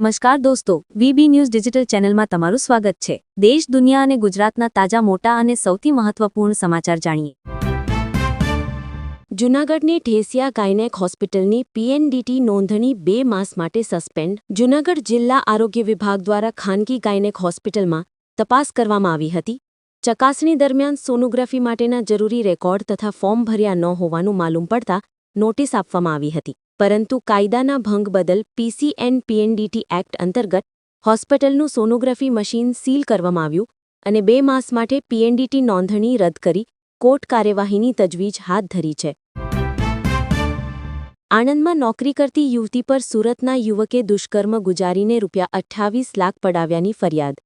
નમસ્કાર દોસ્તો, VB news digital ચેનલમાં તમારું સ્વાગત છે. દેશ, દુનિયા અને ગુજરાતના તાજા, મોટા અને સૌથી મહત્વપૂર્ણ સમાચાર જાણીએ. જૂનાગઢની ઠેસિયા ગાયનેક હોસ્પિટલની પીએનડીટી નોંધણી બે માસ માટે સસ્પેન્ડ. જૂનાગઢ જિલ્લા આરોગ્ય વિભાગ દ્વારા ખાનગી ગાયનેક હોસ્પિટલમાં તપાસ કરવામાં આવી હતી. ચકાસણી દરમિયાન સોનોગ્રાફી માટેના જરૂરી રેકોર્ડ તથા ફોર્મ ભર્યા ન હોવાનું માલુમ પડતા નોટિસ આપવામાં આવી હતી. પરંતુ કાયદાના ભંગ બદલ પીસીએન પીએનડીટી એક્ટ અંતર્ગત હોસ્પિટલનું સોનોગ્રાફી મશીન સીલ કરવામાં આવ્યું અને બે માસ માટે પીએનડીટી નોંધણી રદ કરી કોર્ટ કાર્યવાહીની તજવીજ હાથ ધરી છે. આણંદમાં નોકરી કરતી યુવતી પર સુરતના યુવકે દુષ્કર્મ ગુજારીને રૂપિયા અઠ્ઠાવીસ લાખ પડાવ્યાની ફરિયાદ.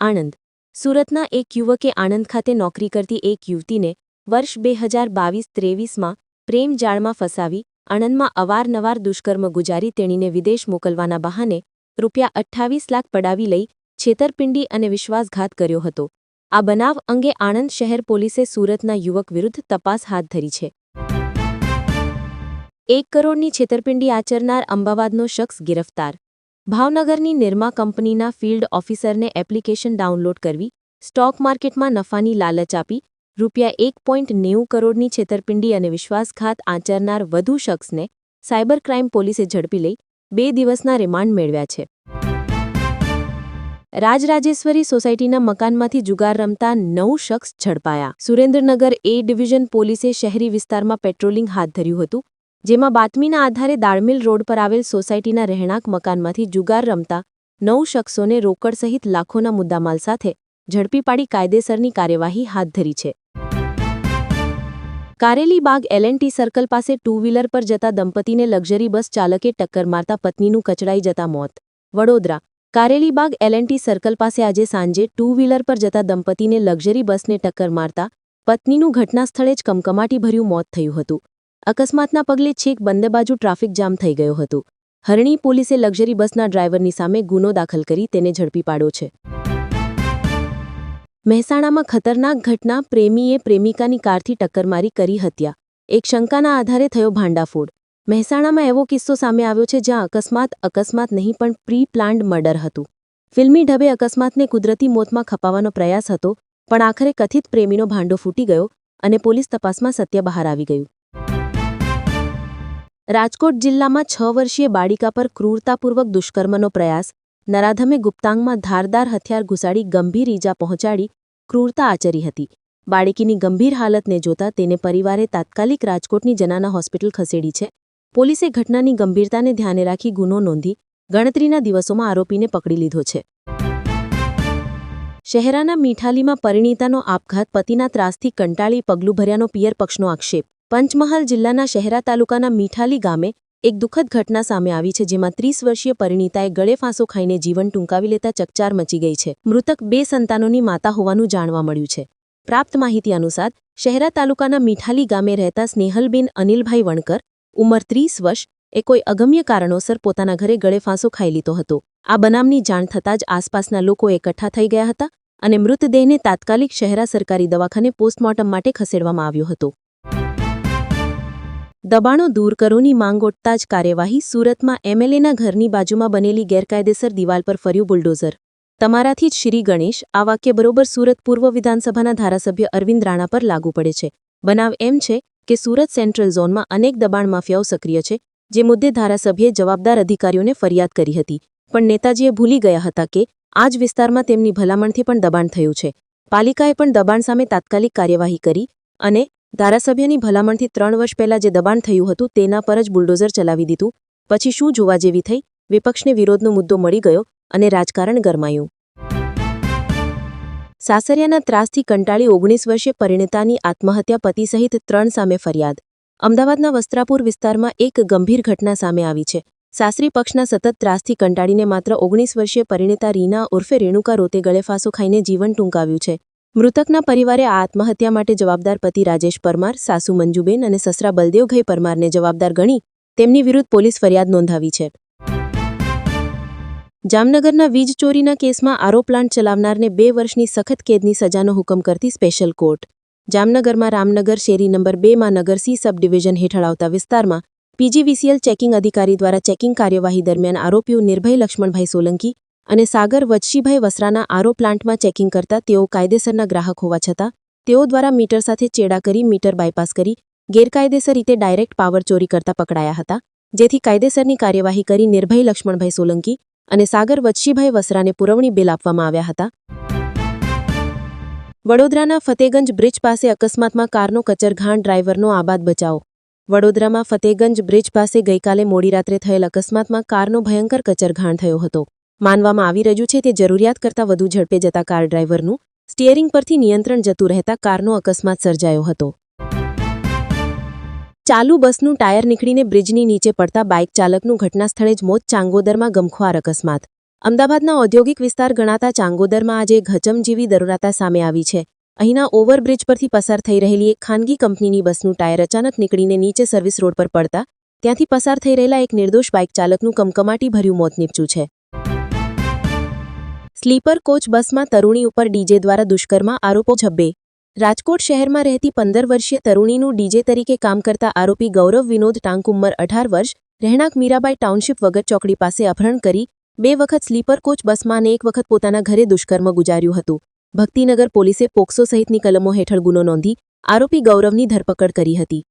આણંદ. સુરતના એક યુવકે આણંદ ખાતે નોકરી કરતી એક યુવતીને વર્ષ બે હજાર બાવીસ ત્રેવીસમાં પ્રેમ જાળમાં ફસાવી આણંદમાં અવારનવાર દુષ્કર્મ ગુજારી તેણીને વિદેશ મોકલવાના બહાને રૂપિયા અઠ્ઠાવીસ લાખ પડાવી લઈ છેતરપિંડી અને વિશ્વાસઘાત કર્યો હતો. આ બનાવ અંગે આણંદ શહેર પોલીસે સુરતના યુવક વિરુદ્ધ તપાસ હાથ ધરી છે. એક કરોડની છેતરપિંડી આચરનાર અમદાવાદનો શખ્સ ગિરફતાર. ભાવનગરની નિરમા કંપનીના ફિલ્ડ ઓફિસરને એપ્લિકેશન ડાઉનલોડ કરવી, સ્ટોક માર્કેટમાં નફાની લાલચ આપી રૂપિયા એક પોઈન્ટ નેવું કરોડની છેતરપિંડી અને વિશ્વાસઘાત આચરનાર વધુ શખ્સને સાયબર ક્રાઇમ પોલીસે ઝડપી લઈ બે દિવસના રિમાન્ડ મેળવ્યા છે. રાજરાજેશ્વરી સોસાયટીના મકાનમાંથી જુગાર રમતા નવ શખ્સ ઝડપાયા. સુરેન્દ્રનગર એ ડિવિઝન પોલીસે શહેરી વિસ્તારમાં પેટ્રોલિંગ હાથ ધર્યું હતું, જેમાં બાતમીના આધારે દાળમિલ રોડ પર આવેલ સોસાયટીના રહેણાંક મકાનમાંથી જુગાર રમતા નવ શખ્સોને રોકડ સહિત લાખોના મુદ્દામાલ સાથે ઝડપી પાડી કાયદેસરની કાર્યવાહી હાથ ધરી છે. કારેલીબાગ એલએનટી સર્કલ પાસે ટુ વ્હીલર પર જતા દંપતીને લક્ઝરી બસ ચાલકે ટક્કર મારતા પત્નીનું કચડાઈ જતા મોત. વડોદરા. કારેલીબાગ એલએનટી સર્કલ પાસે આજે સાંજે ટુ વ્હીલર પર જતા દંપતીને લક્ઝરી બસને ટક્કર મારતા પત્નીનું ઘટના સ્થળે જ કમકમાટીભર્યું મોત થયું હતું. અકસ્માતના પગલે છેક બંને બાજુ ટ્રાફિક જામ થઈ ગયો હતો. હરણી પોલીસે લક્ઝરી બસના ડ્રાઈવરની સામે ગુનો દાખલ કરી તેને ઝડપી પાડ્યો છે. મહેસાણામાં ખતરનાક ઘટના, પ્રેમીએ પ્રેમિકાની કારથી ટક્કર મારી કરી હત્યા. એક શંકાના આધારે થયો ભાંડાફોડ. મહેસાણામાં એવો કિસ્સો સામે આવ્યો છે જ્યાં અકસ્માત અકસ્માત નહીં પણ પ્રી પ્લાન્ડ મર્ડર હતું. ફિલ્મી ઢબે અકસ્માતને કુદરતી મોતમાં ખપાવવાનો પ્રયાસ હતો, પણ આખરે કથિત પ્રેમીનો ભાંડો ફૂટી ગયો અને પોલીસ તપાસમાં સત્ય બહાર આવી ગયું. રાજકોટ જિલ્લામાં છ વર્ષીય બાળિકા પર ક્રૂરતાપૂર્વક દુષ્કર્મનો પ્રયાસ નરાધમે ગુપ્તાંગમાં ધારદાર હથિયાર ઘુસાડી ગંભીર ઈજા પહોંચાડી ક્રૂરતા આચરી હતી. બાળકીની ગંભીર હાલતને જોતા તેને પરિવારે તાત્કાલિક રાજકોટની જનાના હોસ્પિટલ ખસેડી છે. પોલીસે ઘટનાની ગંભીરતાને ધ્યાને રાખી ગુનો નોંધી ગણતરીના દિવસોમાં આરોપીને પકડી લીધો છે. શહેરાના મીઠાલીમાં પરિણીતાનો આપઘાત, પતિના ત્રાસથી કંટાળી પગલું ભર્યાનો પિયર પક્ષનો આક્ષેપ. પંચમહાલ જિલ્લાના શહેરા તાલુકાના મીઠાલી ગામે એક દુઃખદ ઘટના સામે આવી છે જેમાં ત્રીસ વર્ષીય પરિણીતાએ ગળે ફાંસો ખાઈને જીવન ટૂંકાવી લેતા ચકચાર મચી ગઈ છે. મૃતક બે સંતાનોની માતા હોવાનું જાણવા મળ્યું છે. પ્રાપ્ત માહિતી અનુસાર, શહેરા તાલુકાના મીઠાલી ગામે રહેતા સ્નેહલબેન અનિલભાઈ વણકર, ઉંમર ત્રીસ વર્ષ, એ કોઈ અગમ્ય કારણોસર પોતાના ઘરે ગળે ફાંસો ખાઈ લીધો હતો. આ બનાવની જાણ થતાં જ આસપાસના લોકો એકઠા થઈ ગયા હતા અને મૃતદેહને તાત્કાલિક શહેરા સરકારી દવાખાને પોસ્ટમોર્ટમ માટે ખસેડવામાં આવ્યો હતો. દબાણો દૂર કરોની માંગ ઉઠતા જ કાર્યવાહી સુરતમાં એમએલએના ઘરની બાજુમાં બનેલી ગેરકાયદેસર દિવાલ પર ફર્યું બુલડોઝર. તમારાથી જ શ્રી ગણેશ, આ વાક્ય બરોબર સુરત પૂર્વ વિધાનસભાના ધારાસભ્ય અરવિંદ રાણા પર લાગુ પડે છે. બનાવ એમ છે કે સુરત સેન્ટ્રલ ઝોનમાં અનેક દબાણ માફિયાઓ સક્રિય છે, જે મુદ્દે ધારાસભ્યે જવાબદાર અધિકારીઓને ફરિયાદ કરી હતી. પણ નેતાજીએ ભૂલી ગયા હતા કે આ જ વિસ્તારમાં તેમની ભલામણથી પણ દબાણ થયું છે. પાલિકાએ પણ દબાણ સામે તાત્કાલિક કાર્યવાહી કરી અને ધારાસભ્યની ભલામણથી ત્રણ વર્ષ પહેલા જે દબાણ થયું હતું તેના પર જ બુલડોઝર ચલાવી દીધું. પછી શું જોવા જેવી થઈ? વિપક્ષને વિરોધનો મુદ્દો મળી ગયો અને રાજકારણ ગરમાયું. સાસરિયાના ત્રાસથી કંટાળી ઓગણીસ વર્ષે પરિણીતાની આત્મહત્યા પતિ સહિત ત્રણ સામે ફરિયાદ. અમદાવાદના વસ્ત્રાપુર વિસ્તારમાં એક ગંભીર ઘટના સામે આવી છે. સાસરી પક્ષના સતત ત્રાસથી કંટાળીને માત્ર ઓગણીસ વર્ષીય પરિણીતા રીના ઉર્ફે રેણુકા રોતે ગળેફાંસો ખાઈને જીવન ટૂંકાવ્યું છે. મૃતકના પરિવારે આ આત્મહત્યા માટે જવાબદાર પતિ રાજેશ પરમાર, સાસુ મંજુબેન અને સસરા બલદેવભાઈ પરમારને જવાબદાર ગણી તેમની વિરુદ્ધ પોલીસ ફરિયાદ નોંધાવી છે. જામનગરના વીજ ચોરીના કેસમાં આરો પ્લાન્ટ ચલાવનારને બે વર્ષની સખત કેદની સજાનો હુકમ કરતી સ્પેશિયલ કોર્ટ. જામનગરમાં રામનગર શેરી નંબર બેમાં નગર સી સબ ડિવિઝન હેઠળ આવતા વિસ્તારમાં પીજીવીસીએલ ચેકિંગ અધિકારી દ્વારા ચેકિંગ કાર્યવાહી દરમિયાન આરોપીઓ નિર્ભય લક્ષ્મણભાઈ સોલંકી અને સાગર વજશીભાઈ વસરાના આરો પ્લાન્ટમાં ચેકિંગ કરતા તેઓ કાયદેસરના ગ્રાહક હોવા છતાં, તેઓ દ્વારા મીટર સાથે ચેડા કરી મીટર બાયપાસ કરી ગેરકાયદેસર રીતે ડાયરેક્ટ પાવર ચોરી કરતા પકડાયા હતા, જેથી કાયદેસરની કાર્યવાહી કરી નિર્ભય લક્ષ્મણભાઈ સોલંકી અને સાગર વજશીભાઈ વસરાને પુરવણી બિલ આપવામાં આવ્યા હતા. વડોદરાના ફતેગંજ બ્રિજ પાસે અકસ્માતમાં કારનો કચરઘાણ ડ્રાઈવરનો આબાદ બચાવ. વડોદરામાં ફતેગંજ બ્રિજ પાસે ગઈકાલે મોડી રાત્રે થયેલ અકસ્માતમાં કારનો ભયંકર કચરઘાણ થયો હતો. માનવામાં આવી રહ્યું છે તે જરૂરિયાત કરતાં વધુ ઝડપે જતા કાર ડ્રાઈવરનું સ્ટિયરિંગ પરથી નિયંત્રણ જતું રહેતા કારનો અકસ્માત સર્જાયો હતો. ચાલુ બસનું ટાયર નીકળીને બ્રિજની નીચે પડતા બાઇક ચાલકનું ઘટનાસ્થળે જ મોત ચાંગોદરમાં ગમખ્વાર અકસ્માત. અમદાવાદના ઔદ્યોગિક વિસ્તાર ગણાતા ચાંગોદરમાં આજે ઘચમજીવી દરોરાતા સામે આવી છે. અહીંના ઓવરબ્રિજ પરથી પસાર થઈ રહેલી એક ખાનગી કંપનીની બસનું ટાયર અચાનક નીકળીને નીચે સર્વિસ રોડ પર પડતા, ત્યાંથી પસાર થઈ રહેલા એક નિર્દોષ બાઇક ચાલકનું કમકમાટી ભર્યું મોત નીપજ્યું છે. સ્લીપર કોચ બસમાં તરુણી ઉપર ડીજે દ્વારા દુષ્કર્મ, આરોપો છબ્બે રાજકોટ શહેરમાં રહેતી પંદર વર્ષીય તરુણીનું ડીજે તરીકે કામ કરતા આરોપી ગૌરવ વિનોદ ટાંક ઉંમર અઢાર વર્ષ, રહેણાંક મીરાબાઈ ટાઉનશીપ વગર ચોકડી પાસે અપહરણ કરી, બે વખત સ્લીપર કોચ બસમાં અને એક વખત પોતાના ઘરે દુષ્કર્મ ગુજાર્યું હતું. ભક્તિનગર પોલીસે પોક્સો સહિતની કલમો હેઠળ ગુનો નોંધી આરોપી ગૌરવની ધરપકડ કરી હતી.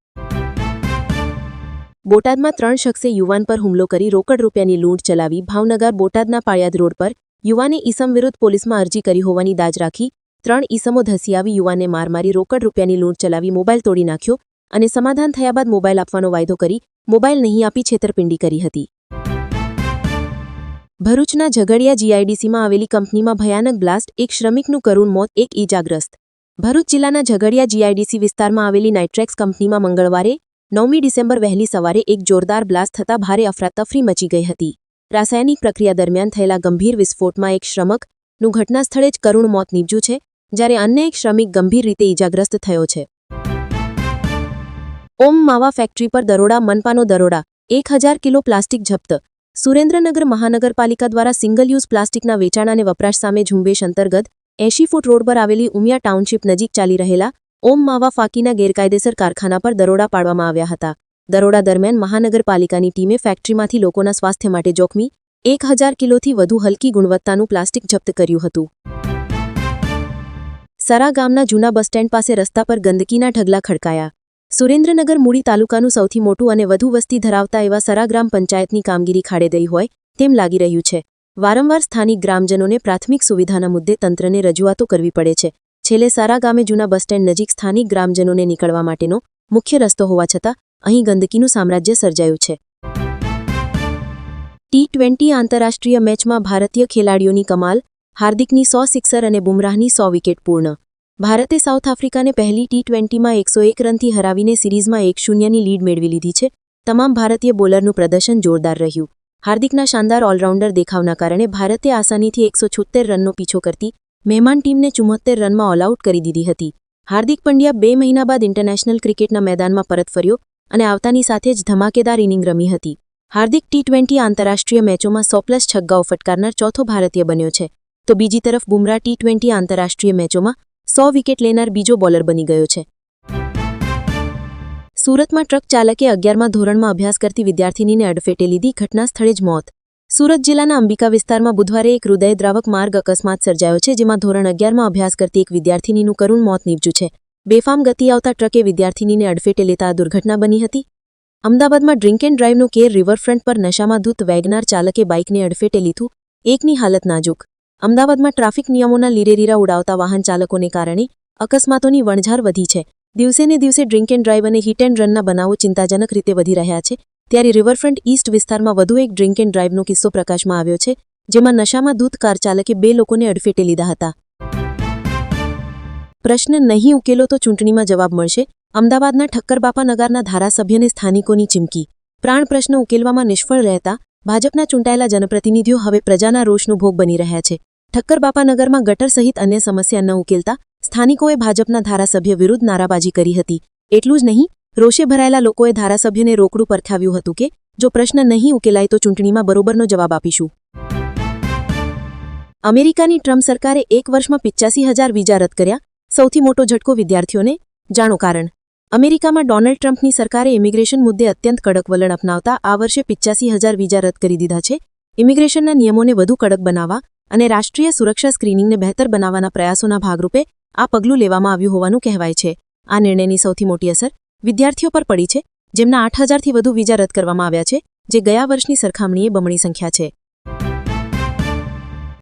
બોટાદમાં ત્રણ શખ્સે યુવાન પર હુમલો કરી રોકડ રૂપિયાની લૂંટ ચલાવી ભાવનગર બોટાદના પાળિયાદ રોડ પર યુવાને ઈસમ વિરુદ્ધ પોલીસમાં અરજી કરી હોવાની દાજ રાખી ત્રણ ઈસમો ધસી આવી યુવાનને માર મારી રોકડ રૂપિયાની લૂંટ ચલાવી મોબાઈલ તોડી નાખ્યો અને સમાધાન થયા બાદ મોબાઈલ આપવાનો વાયદો કરી મોબાઈલ નહીં આપી છેતરપિંડી કરી હતી. ભરૂચના ઝઘડિયા જીઆઈડીસીમાં આવેલી કંપનીમાં ભયાનક બ્લાસ્ટ, એક શ્રમિકનું કરુણ મોત, એક ઈજાગ્રસ્ત. ભરૂચ જિલ્લાના ઝઘડિયા જીઆઈડીસી વિસ્તારમાં આવેલી નાઇટ્રેક્સ કંપનીમાં મંગળવારે નવમી ડિસેમ્બર વહેલી સવારે એક જોરદાર બ્લાસ્ટ થતાં ભારે અફરાતફરી મચી ગઈ હતી. રાસાયણિક પ્રક્રિયા દરમિયાન થયેલા ગંભીર વિસ્ફોટમાં એક શ્રમકનું ઘટનાસ્થળે જ કરુણ મોત નીપજ્યું છે, જ્યારે અન્ય એક શ્રમિક ગંભીર રીતે ઈજાગ્રસ્ત થયો છે. ઓમ માવા ફેક્ટરી પર દરોડા, મનપાનો દરોડા, એક હજાર કિલો પ્લાસ્ટિક જપ્ત. સુરેન્દ્રનગર મહાનગરપાલિકા દ્વારા સિંગલ યુઝ પ્લાસ્ટિકના વેચાણ અને વપરાશ સામે ઝુંબેશ અંતર્ગત એંશી ફૂટ રોડ પર આવેલી ઉમિયા ટાઉનશીપ નજીક ચાલી રહેલા ઓમ માવા ફાકીના ગેરકાયદેસર કારખાના પર દરોડા પાડવામાં આવ્યા હતા. દરોડા દરમિયાન મહાનગરપાલિકાની ટીમે ફેક્ટરીમાંથી લોકોના સ્વાસ્થ્ય માટે જોખમી, એક હજાર કિલોથી વધુ હલકી ગુણવત્તાનું પ્લાસ્ટિક જપ્ત કર્યું હતું. સરા ગામના જૂના બસ સ્ટેન્ડ પાસે રસ્તા પર ગંદકીના ઢગલા ખડકાયા. સુરેન્દ્રનગર મૂડી તાલુકાનું સૌથી મોટું અને વધુ વસ્તી ધરાવતા એવા સરા ગ્રામ પંચાયતની કામગીરી ખાડે ગઈ હોય, તેમ લાગી રહ્યું છે. વારંવાર સ્થાનિક ગ્રામજનોને પ્રાથમિક સુવિધાના મુદ્દે તંત્રને રજૂઆતો કરવી પડે છે. છેલ્લે સારા ગામે જૂના બસ સ્ટેન્ડ નજીક સ્થાનિક ગ્રામજનોને નીકળવા માટેનો મુખ્ય રસ્તો હોવા છતાં અહીં ગંદકીનું સામ્રાજ્ય સર્જાયું છે. ટી ટ્વેન્ટી આંતરરાષ્ટ્રીય મેચમાં ભારતીય ખેલાડીઓની કમાલ, હાર્દિકની સો સિક્સર અને બુમરાહની સો વિકેટ પૂર્ણ. ભારતે સાઉથ આફ્રિકાને પહેલી ટી ટ્વેન્ટીમાં એકસો એક રનથી હરાવીને સિરીઝમાં એક શૂન્યની લીડ મેળવી લીધી છે. તમામ ભારતીય બોલરનું પ્રદર્શન જોરદાર રહ્યું. હાર્દિકના શાનદાર ઓલરાઉન્ડર દેખાવના કારણે ભારતે આસાનીથી એકસો છોત્તેર રનનો પીછો કરતી મહેમાન ટીમને ચુમ્મોતેર રનમાં ઓલઆઉટ કરી દીધી હતી. હાર્દિક પંડ્યા બે મહિના બાદ ઇન્ટરનેશનલ ક્રિકેટના મેદાનમાં પરત ફર્યો. અને આવતાની સાથે જ ધમાકેદાર ઇનિંગ રમી હતી. હાર્દિક ટી ટ્વેન્ટી આંતરરાષ્ટ્રીય મેચોમાં સો પ્લસ છગ્ગાઓ ફટકારનાર ચોથો ભારતીય બન્યો છે. તો બીજી તરફ બુમરાહ ટી ટ્વેન્ટી આંતરરાષ્ટ્રીય મેચોમાં સો વિકેટ લેનાર બીજો બોલર બની ગયો છે. સુરતમાં ટ્રક ચાલકે અગિયારમાં ધોરણમાં અભ્યાસ કરતી વિદ્યાર્થિનીને અડફેટે લીધી ઘટના સ્થળે જ મોત. સુરત જિલ્લાના અંબિકા વિસ્તારમાં બુધવારે એક હૃદયદ્રાવક માર્ગ અકસ્માત સર્જાયો છે, જેમાં ધોરણ અગિયારમાં અભ્યાસ કરતી એક વિદ્યાર્થિનીનું કરુણ મોત નીપજ્યું છે. બેફામ ગતિ આવતા ટ્રકે વિદ્યાર્થિનીને અડફેટે લેતા આ દુર્ઘટના બની હતી. અમદાવાદમાં ડ્રિંક એન્ડ ડ્રાઈવનો કેર રિવરફ્રન્ટ પર નશામાં ધૂત વેગનાર ચાલકે બાઇકને અડફેટે લીધું, એકની હાલત નાજુક. અમદાવાદમાં ટ્રાફિક નિયમોના લીરેરીરા ઉડાવતા વાહન ચાલકોને કારણે અકસ્માતોની વણઝાર વધી છે. દિવસેને દિવસે ડ્રિંક એન્ડ ડ્રાઈવ અને હિટ એન્ડ રનના બનાવો ચિંતાજનક રીતે વધી રહ્યા છે. ત્યારે રિવરફ્રન્ટ ઈસ્ટ વિસ્તારમાં વધુ એક ડ્રિંક એન્ડ ડ્રાઈવનો કિસ્સો પ્રકાશમાં આવ્યો છે, જેમાં નશામાં ધૂત કાર ચાલકે બે લોકોને અડફેટે લીધા હતા. પ્રશ્ન નહીં ઉકેલો તો ચૂંટણીમાં જવાબ મળશે. અમદાવાદના ઠક્કરબાપા નગરના ધારાસભ્યને સ્થાનિકોની ચીમકી. પ્રાણ પ્રશ્ન ઉકેલવામાં નિષ્ફળ રહેતા ભાજપના ચૂંટાયેલા જનપ્રતિનિધિઓ હવે પ્રજાના રોષનો ભોગ બની રહ્યા છે. ઠક્કરબાપા નગરમાં ગટર સહિત અન્ય સમસ્યા ન ઉકેલતા સ્થાનિકોએ ભાજપના ધારાસભ્ય વિરુદ્ધ નારાબાજી કરી હતી. એટલું જ નહીં, રોષે ભરાયેલા લોકોએ ધારાસભ્યને રોકડું પરખાવ્યું હતું કે, જો પ્રશ્ન નહીં ઉકેલાય તો ચૂંટણીમાં બરોબરનો જવાબ આપીશું. અમેરિકાની ટ્રમ્પ સરકારે એક વર્ષમાં પિચ્યાસી હજાર વિઝા રદ કર્યા સૌથી મોટો ઝટકો વિદ્યાર્થીઓને જાણો કારણ. અમેરિકામાં ડોનાલ્ડ ટ્રમ્પની સરકારે ઇમિગ્રેશન મુદ્દે અત્યંત કડક વલણ અપનાવતા આ વર્ષે પિચ્યાસી હજાર વિઝા રદ કરી દીધા છે. ઇમિગ્રેશનના નિયમોને વધુ કડક બનાવવા અને રાષ્ટ્રીય સુરક્ષા સ્ક્રીનિંગને બહેતર બનાવવાના પ્રયાસોના ભાગરૂપે આ પગલું લેવામાં આવ્યું હોવાનું કહેવાય છે. આ નિર્ણયની સૌથી મોટી અસર વિદ્યાર્થીઓ પર પડી છે, જેમના આઠ હજારથી વધુ વિઝા રદ કરવામાં આવ્યા છે, જે ગયા વર્ષની સરખામણીએ બમણી સંખ્યા છે.